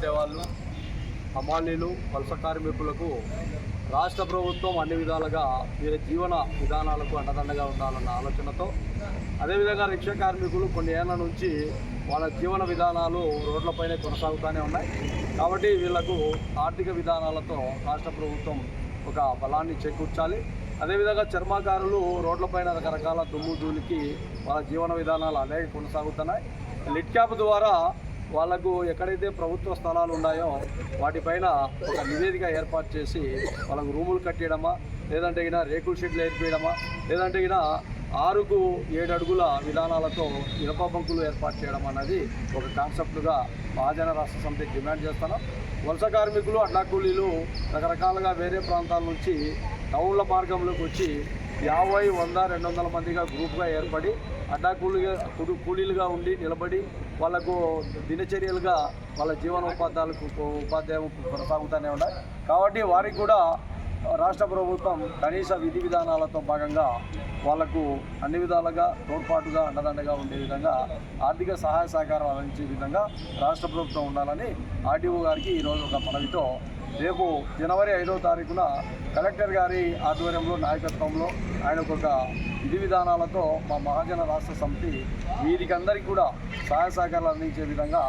ఉండేవాళ్ళు హమాలీలు వలస కార్మికులకు రాష్ట్ర ప్రభుత్వం అన్ని విధాలుగా వీరి జీవన విధానాలకు అండదండగా ఉండాలన్న ఆలోచనతో అదేవిధంగా రిక్షా కార్మికులు కొన్ని ఏళ్ళ నుంచి వాళ్ళ జీవన విధానాలు రోడ్లపైనే కొనసాగుతూనే ఉన్నాయి. కాబట్టి వీళ్ళకు ఆర్థిక విధానాలతో రాష్ట్ర ప్రభుత్వం ఒక బలాన్ని చేకూర్చాలి. అదేవిధంగా చర్మాకారులు రోడ్లపైన రకరకాల దుమ్ము ధూళికి వాళ్ళ జీవన విధానాలు అనేవి కొనసాగుతున్నాయి. లిట్ క్యాప్ ద్వారా వాళ్ళకు ఎక్కడైతే ప్రభుత్వ స్థలాలు ఉన్నాయో వాటిపైన ఒక నివేదిక ఏర్పాటు చేసి వాళ్ళకు రూములు కట్టేయడమా లేదంటే ఇక రేకుల షెడ్లు ఏర్పేయడమా లేదంటే ఇక ఆరుకు ఏడు అడుగుల విధానాలతో ఇనప బంకులు ఏర్పాటు చేయడం అన్నది ఒక కాన్సెప్ట్గా మహాజన రాష్ట్ర సమితి డిమాండ్ చేస్తున్నాం వలస కార్మికులు అడ్డా కూలీలు రకరకాలుగా వేరే ప్రాంతాల నుంచి టౌన్ల మార్గంలోకి వచ్చి యాభై వంద రెండు వందల మందిగా గ్రూప్గా ఏర్పడి అడ్డా కూలీగా కుడు కూలీలుగా ఉండి నిలబడి వాళ్ళకు దినచర్యలుగా వాళ్ళ జీవనోపాధ్యాయులకు ఉపాధ్యాయం కొనసాగుతూనే ఉన్నాయి. కాబట్టి వారికి కూడా రాష్ట్ర ప్రభుత్వం కనీస విధి విధానాలతో భాగంగా వాళ్ళకు అన్ని విధాలుగా తోడ్పాటుగా అండదండగా ఉండే విధంగా ఆర్థిక సహాయ సహకారం అందించే విధంగా రాష్ట్ర ప్రభుత్వం ఉండాలని ఆర్డీఓ గారికి ఈరోజు ఒక మనవితో రేపు జనవరి ఐదవ తారీఖున కలెక్టర్ గారి ఆధ్వర్యంలో నాయకత్వంలో ఆయనకు ఒక విధి విధానాలతో మా మహాజన రాష్ట్ర సమితి వీరికందరికీ కూడా సహాయ సహకారాలు అందించే విధంగా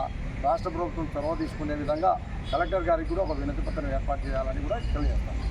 రాష్ట్ర ప్రభుత్వం చొరవ తీసుకునే విధంగా కలెక్టర్ గారికి కూడా ఒక వినతి పత్రం ఏర్పాటు చేయాలని కూడా తెలియజేస్తాను